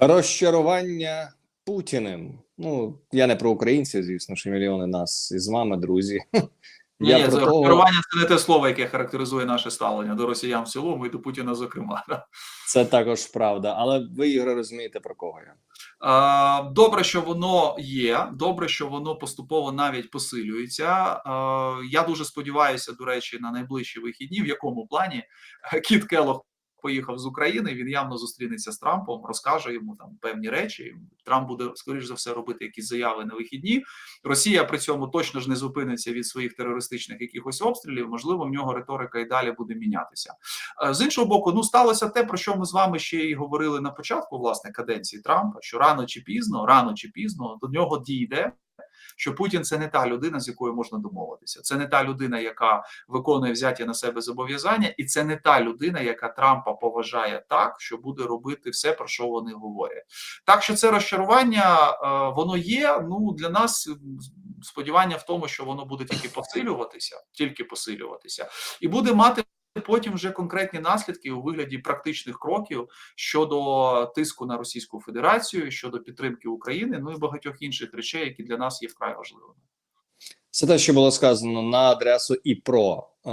Розчарування Путіним. Ну, я не про українців, звісно, що мільйони нас із вами, друзі. Ні, Я про це того, це не те слово, яке характеризує наше ставлення до росіян в цілому і до Путіна, зокрема. це також правда. Але ви, Ігор, розумієте, про кого я. Добре, що воно є. Добре, що воно поступово навіть посилюється. Я дуже сподіваюся, до речі, на найближчі вихідні. В якому плані Кіт Келох поїхав з України. Він явно зустрінеться з Трампом, розкаже йому там певні речі. Трамп буде скоріш за все робити якісь заяви на вихідні. Росія при цьому точно ж не зупиниться від своїх терористичних якихось обстрілів. Можливо, в нього риторика і далі буде мінятися. Е, З іншого боку, ну сталося те, про що ми з вами ще й говорили на початку власне каденції Трампа, що рано чи пізно, рано чи пізно до нього дійде. Що Путін це не та людина, з якою можна домовитися. Це не та людина, яка виконує взяті на себе зобов'язання, і це не та людина, яка Трампа поважає так, що буде робити все, про що вони говорять. Так що це розчарування, е, воно є. Ну для нас сподівання в тому, що воно буде тільки посилюватися, тільки посилюватися, і буде мати. Потім вже конкретні наслідки у вигляді практичних кроків щодо тиску на Російську Федерацію, щодо підтримки України, ну і багатьох інших речей, які для нас є вкрай важливими. Це те, що було сказано на адресу і про